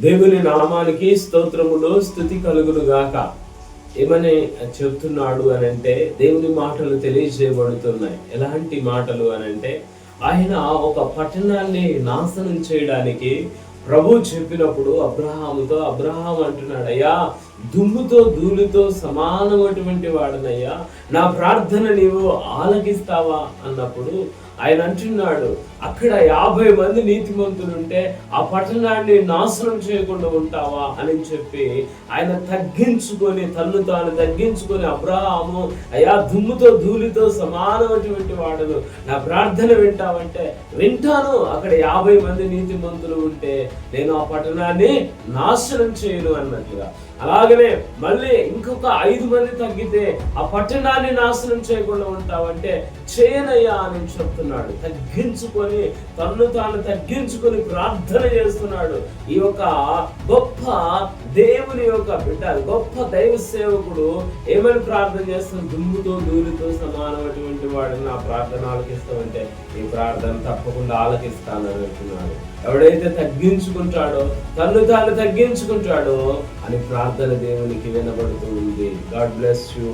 దేవుని నామానికి స్తోత్రములు స్థుతి కలుగును గాక. ఏమని చెప్తున్నాడు అని అంటే దేవుని మాటలు తెలియజేయబడుతున్నాయి. ఎలాంటి మాటలు అని అంటే ఆయన ఒక పట్టణాన్ని నాశనం చేయడానికి ప్రభు చెప్పినప్పుడు అబ్రహాముతో అబ్రహాం అంటున్నాడు అయ్యా దుమ్ముతో ధూళితో సమానమైనటువంటి వాడనయ్యా. నా ప్రార్థన నీవు ఆలకిస్తావా? అన్నప్పుడు ఆయన అంటున్నాడు అక్కడ యాభై మంది నీతిమంతులుంటే ఆ పట్టణాన్ని నాశనం చేయకుండా ఉంటావా? అని చెప్పి ఆయన తగ్గించుకొని తన్ను తాను తగ్గించుకొని అబ్రహాము అయా దుమ్ముతో ధూళితో సమానమైనటువంటి వాడను. నా ప్రార్థన వింటావంటే వింటాను. అక్కడ యాభై మంది నీతిమంతులు ఉంటే నేను ఆ పట్టణాన్ని నాశనం చేయను అన్నట్టుగా. అలాగనే మళ్ళీ ఇంకొక ఐదు మంది తగ్గితే ఆ పట్టణాన్ని నాశనం చేయకుండా ఉంటావంటే చేయనయ్యా అని చెప్తున్నాడు. తగ్గించుకొని తన్ను తాను తగ్గించుకొని ప్రార్థన చేస్తున్నాడు. ఈ యొక్క గొప్ప దేవుని యొక్క బిడ్డ గొప్ప దైవ సేవకుడు ఏమని ప్రార్థన చేస్తాను దుమ్ముతో దూరితో సమానమైనటువంటి వాడిని నా ప్రార్థన ఆలకిస్తామంటే ఈ ప్రార్థన తప్పకుండా ఆలకిస్తానని అంటున్నాడు. ఎవడైతే తగ్గించుకుంటాడో తన్ను తాను తగ్గించుకుంటాడో అని ప్రార్థన దేవునికి వినబడుతుంది గాడ్ బ్లెస్ యూ